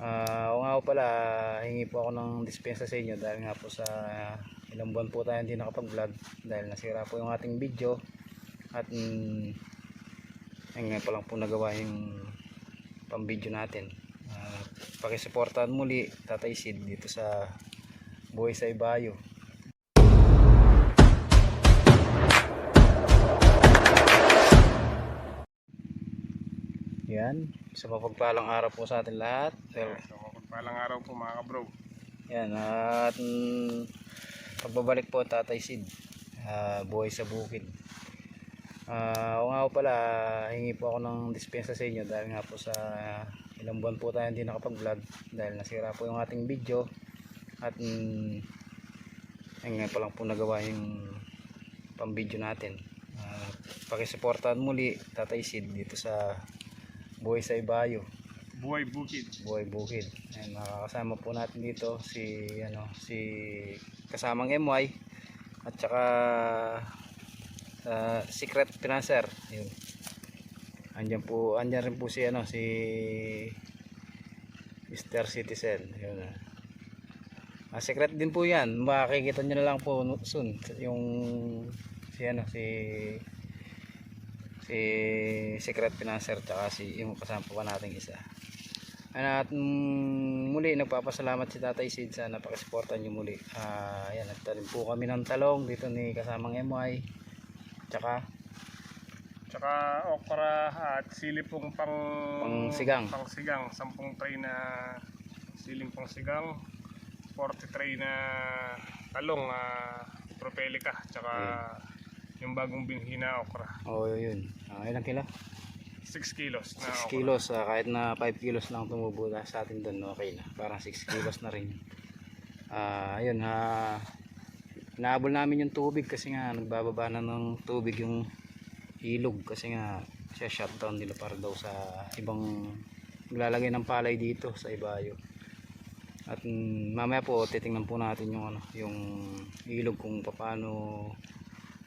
Ah, o nga po pala, hingi po ako ng dispensa sa inyo dahil nga po sa ilang buwan po tayo hindi nakapag-vlog dahil nasira po yung ating video at mm, ayun nga pa lang po nagawa yung pang-video natin. Ah, pakisuportahan muli Tatay Sid dito sa Buhay sa Ibayo. Yan, sa mapagpalang araw po sa atin lahat. Well, So, pagpalang araw po mga kabro. yan, at mm, pagbabalik po Tatay Sid, ah, buhay sa bukid. Ah, o nga po pala, hingi po ako ng dispensa sa inyo dahil nga po sa ilang buwan po tayo hindi nakapag-vlog dahil nasira po yung ating video at mm, ayun nga pa lang po nagawa yung pang-video natin. Ah, pakisuportahan muli Tatay Sid dito sa Buhay sa Ibayo. Buhay Bukid. Buhay Bukid. Ayan, makakasama po natin dito si ano si kasamang MY at saka ah, Secret Financer. Yun. Andiyan po, andiyan rin po si ano si Mr. Citizen. Yun. ah. Ah, secret din po 'yan. Makikita niyo na lang po soon yung si ano si si Secret Financer tsaka si yung kasama pa nating isa. At mm, muli nagpapasalamat si Tatay Sid sa napakasuporta niyo muli. Ah, ayan, nagtanim po kami ng talong dito ni kasamang MY. Tsaka Tsaka okra at sili pong pang... Pangsigang. Pang sigang. 10 tray na siling pang sigang. 40 tray na talong. Uh, propelica. Tsaka yung bagong binhi na okra. oh yun. Ah, ilang kilo? 6 kilos 6 na okra. kilos. ah, kahit na 5 kilos lang tumubo sa atin doon, okay na. Parang 6 kilos na rin. Ah, ayun ha. Inaabol namin yung tubig kasi nga nagbababa na ng tubig yung ilog kasi nga siya shutdown nila para daw sa ibang maglalagay ng palay dito sa Ibayo. At mm, mamaya po titingnan po natin yung ano, yung ilog kung paano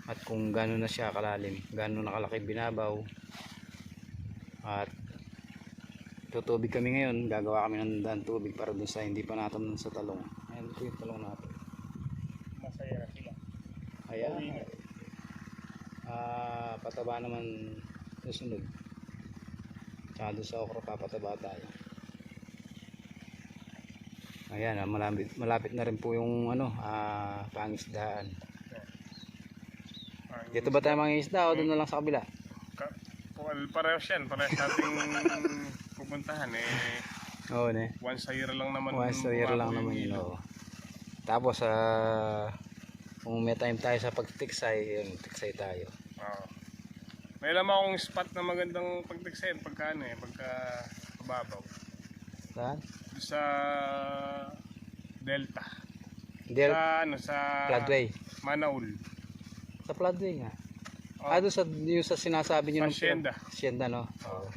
at kung gaano na siya kalalim, gaano nakalaki binabaw. At tutubig kami ngayon, gagawa kami ng daan tubig para dun sa hindi pa natin sa talong. Ayan po yung talong natin. Masaya na sila. Ayan. Ah, pataba naman susunod. Tsaka doon sa okra papataba tayo. Ayan, ah, malapit, malapit na rin po yung ano, ah, pangisdaan. Dito ba tayo mga isda o doon na lang sa kabila? Ka- well, parehas yan. Parehas nating pupuntahan eh. Oo, ne. Once a year lang naman. Once a year lang bumabaw naman yun. oo. Tapos, ah, kung may time tayo sa pagtiksay, yun, tiksay tayo. Oo. May alam akong spot na magandang pagtiksayan pagka ano eh, pagka kababaw. Saan? Sa Delta. Del Sa ano, sa Floodway. Manaul. Sa Floodway nga. Oh. Ah, doon sa, yung sa sinasabi nyo. ng- Hacienda. Hacienda, no? Oo.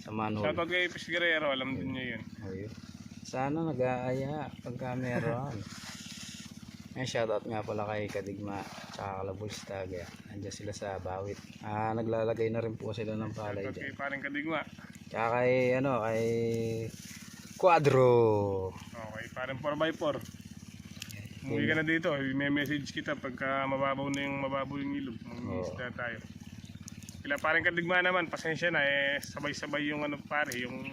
Sa Manhole. Shoutout kay Pis Guerrero, alam din niyo yun. Ayun. Sana nag-aaya pagka meron. May shoutout nga pala kay Kadigma tsaka Kalabulstag. Andiyan sila sa Bawit. Ah, naglalagay na rin po sila ng palay Shoutout dyan. kay parang Kadigma. Tsaka kay, ano, kay Quadro. Okay, parang 4x4. Umuwi ka na dito, may message kita pagka mababaw na yung mababaw yung ilog. Mag-isda tayo. Kila parang Kadigma naman, pasensya na eh, sabay-sabay yung ano pare, yung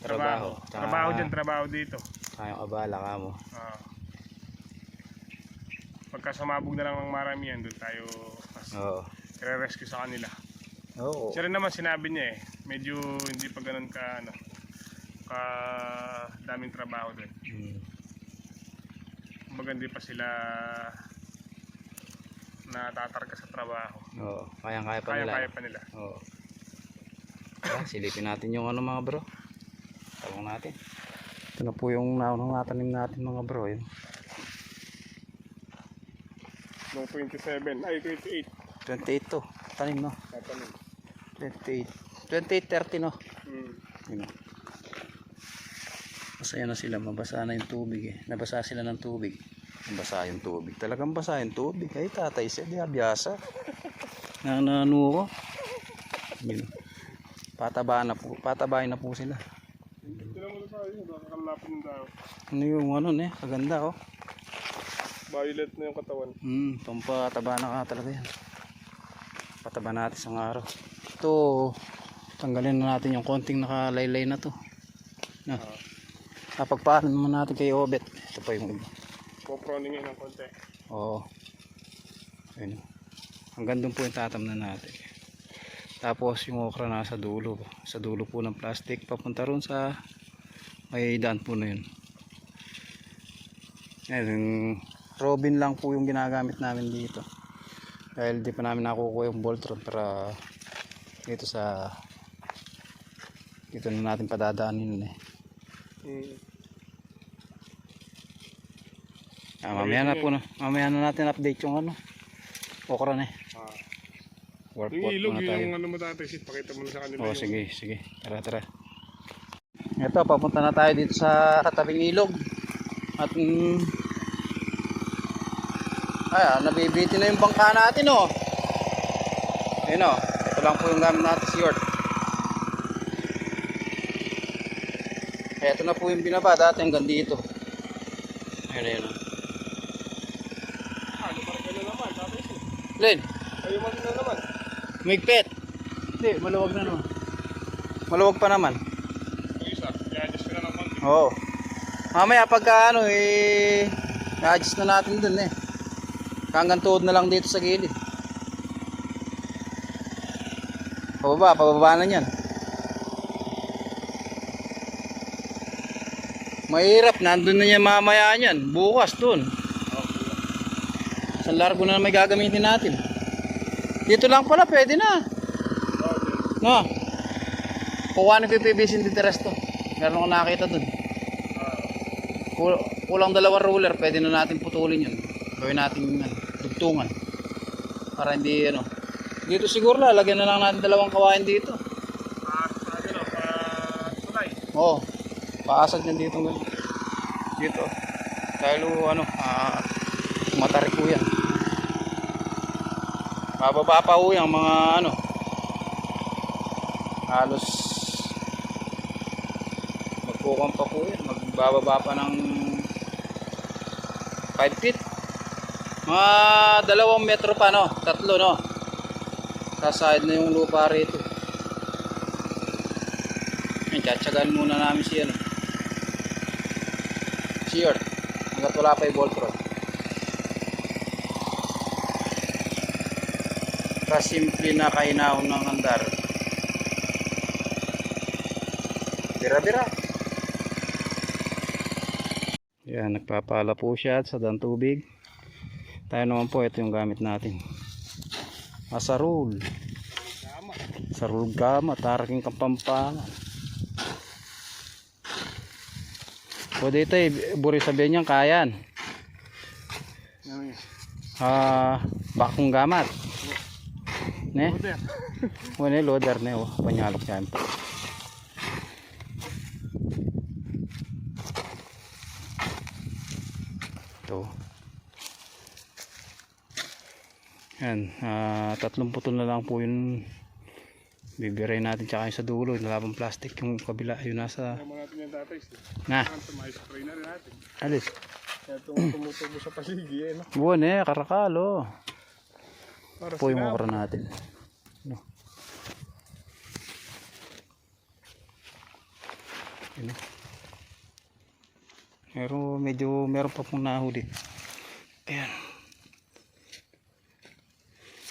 Trabaho. trabaho. Trabaho dyan, trabaho dito. Kayong abala ka mo. Ah. pagka sumabog na lang ng maramihan, doon tayo Oo. rescue sa kanila. Oo. Siya rin naman sinabi niya eh, medyo hindi pa ganun ka ano, ka daming trabaho doon. Hmm. Kumbaga hindi pa sila natatarga sa trabaho. Oo. Kayang-kaya pa nila. Kaya-kaya pa nila. Oo. Tara, silipin natin yung ano mga bro. Talong natin. Ito na po yung naunang natanim natin mga bro. Yun. Noong 27, ay 28. 28 to. Tanim no. Tatanim. 28. 28, 30 no. Hmm. Yun. Masaya na sila. Mabasa na yung tubig eh. Nabasa sila ng tubig. Basa yung tubig. Talagang basa yung tubig. Ay tatay siya. Di abiyasa. Nanano ko. Yun. Pataba na po. Patabahin na po sila. Ano yung ano ne? Kaganda oh. Violet na yung katawan. Hmm, pampataba na ka talaga yan. Pataba natin sa araw. Ito, tanggalin na natin yung konting nakalaylay na to. Na. Kapagpaanan naman natin kay Obet. Ito pa yung iba. Poproning ngayon ng konti. Oo. Ayun. Hanggang doon po yung tatamnan natin. Tapos yung okra nasa dulo. Sa dulo po ng plastic. Papunta ron sa may daan po na yun. Ayun, yung Robin lang po yung ginagamit namin dito. Dahil di pa namin nakukuha yung Voltron para dito sa dito na natin padadaanin eh. Hmm. Ah, mamaya na po na, mamaya na natin update yung ano. Okra na eh. Ah. Work Yung work ilog, muna yun tayo. yung ano mo dati, sis. Pakita mo na sa kanila Oh, yung... sige, sige. Tara, tara. Ito, papunta na tayo dito sa katabing ilog. At mm, ay, ah, nabibiti na yung bangka natin, oh. Ayun, oh. Ito lang po yung gamit natin si Yort. Ito na po yung binaba dati hanggang dito. Ayun, ayun. oh. Ah, lumarga na naman, dati, sis. Len, Ayaw man na naman. migpit. Hindi, maluwag na naman. Maluwag pa naman. Yung isa, i-adjust ko na konti. Oo. Mamaya pagka ano eh i-adjust na natin dun eh. Hanggang tuhod na lang dito sa gilid. Pababa, pababa na yan. Mahirap, nandun na yan mamaya yan. Bukas dun. Sa largo na may gagamitin natin. Dito lang pala, pwede na. Oh. No. Kukuha ni PPBC dito resto. Meron ko nakita dun. Kul- kulang dalawang ruler, pwede na natin putulin yun. Gawin natin ano, dugtungan. Para hindi ano. Dito siguro lalagyan na lang natin dalawang kawain dito. Oo. Paasad yan dito. Dito. Dahil oh, ano, ah, matarik po yan. Bababa pa po yung mga ano. Halos magkukuhan pa po yan. Magbababa pa ng 5 feet. Mga dalawang metro pa no. Tatlo no. Sa side na yung lupa rito. Ayun, tsatsagaan muna namin si ano. Si Yort. Hanggat wala pa yung Voltron. Kasimple na kainaw ng andar. Bira-bira. Yan, nagpapala po siya sa dang tubig. Tayo naman po, ito yung gamit natin. Asarul. Sarul gama, taraking kapampangan. Pwede ito eh, buri sabihin niyang kayan. Ah, bakong gamat. Ne? Ah. Wala loader ne, oh. Panyalok yan. Ito. Yan, ah, tatlong putol na lang po yun. Bibiray natin tsaka yung sa dulo, yung labang plastic yung kabila, yun nasa, sis. na, na alis. Kaya tumutubo sa paligid, eh, no? Buwan eh, karakalo. Para Po yung okra natin. No. Yun. Pero medyo meron pa pong nahuli. Ayan.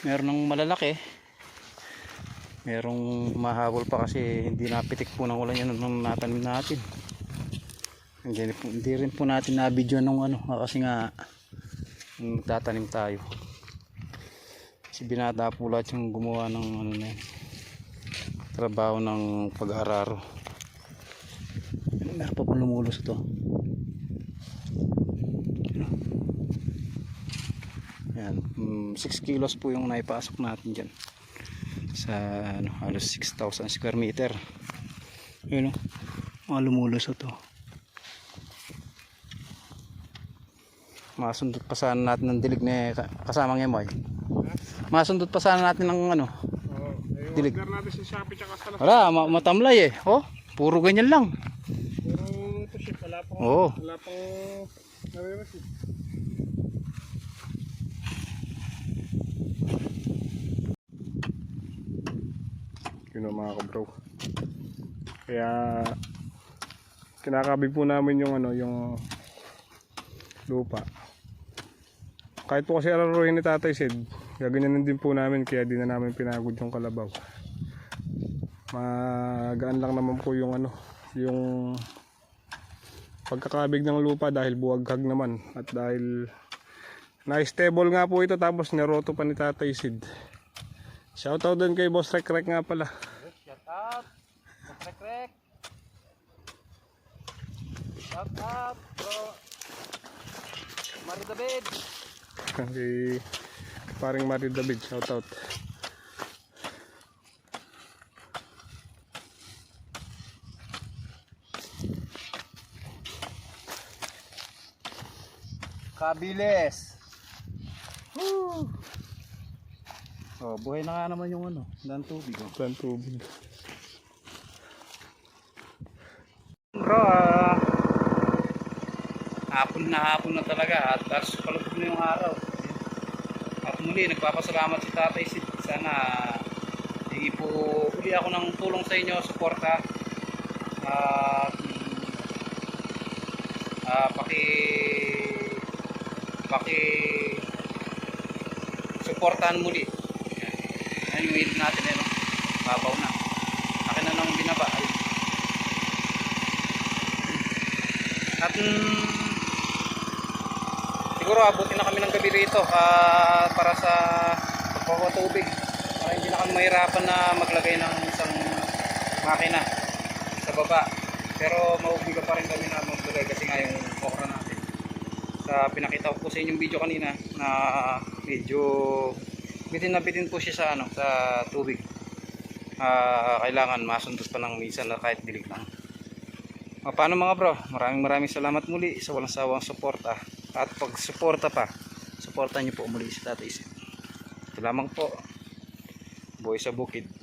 Meron ng malalaki. Merong mahabol pa kasi hindi napitik po ng ulan yan nung natanim natin. Hindi, po, hindi rin po natin na-video nung ano kasi nga nung tatanim tayo. Si binata po lahat yung gumawa ng ano na trabaho ng pag-araro. Meron pa pong lumulos ito. Yan, 6 kilos po yung naipasok natin dyan. Sa ano, halos 6,000 square meter. Yun o, mga lumulos ito. Masundot pa sana natin ng dilig na kasamang emoy. Masundot pa sana natin ng ano. Oo. Eh, yung Dilig. natin sa Shopee tsaka sa. Wala, ma- matamlay eh. Oh, puro ganyan lang. Puro wala pang, Oo. wala pang nare-receive. Yun o mga kabro. Kaya kinakabig po namin yung ano, yung lupa. Kahit po kasi araruhin ni Tatay Sid, gaganyanin din po namin kaya di na namin pinagod yung kalabaw. Magaan lang naman po yung ano, yung pagkakabig ng lupa dahil buwaghag naman at dahil na-stable nga po ito tapos niroto pa ni Tatay Sid. Shoutout din kay Boss Rek Rek nga pala. Shout out. Rek rek. Shout out bro. Mario David. Kay paring Mario David, shoutout. Kabilis. Woo. Oh, buhay na nga naman yung ano, dan tubig. Oh. Plan tubig. Bro, ah, hapon na hapon na talaga at tapos palubog na yung araw. Muli, nagpapasalamat si Tatay Sid. Sana hindi po uli ako ng tulong sa inyo, suporta. At ah, paki paki suportahan muli. Yan. Yan yung hilig natin eh, no? Babaw na. Akin na nang binaba. At mm, siguro abutin na kami ng gabi rito ah, para sa pagkuha tubig. Para hindi na kami mahirapan na maglagay ng isang makina sa baba. Pero maubiga pa rin kami na maglagay kasi nga yung okra natin. Sa pinakita ko sa inyong video kanina na medyo bitin na bitin po siya sa ano sa tubig. Ah, kailangan masundot pa ng minsan na kahit dilig lang. Paano mga bro? Maraming maraming salamat muli sa walang sawang suporta. At pag suporta pa, suporta niyo po muli si Tatay. Ito lamang po. Boy sa bukid.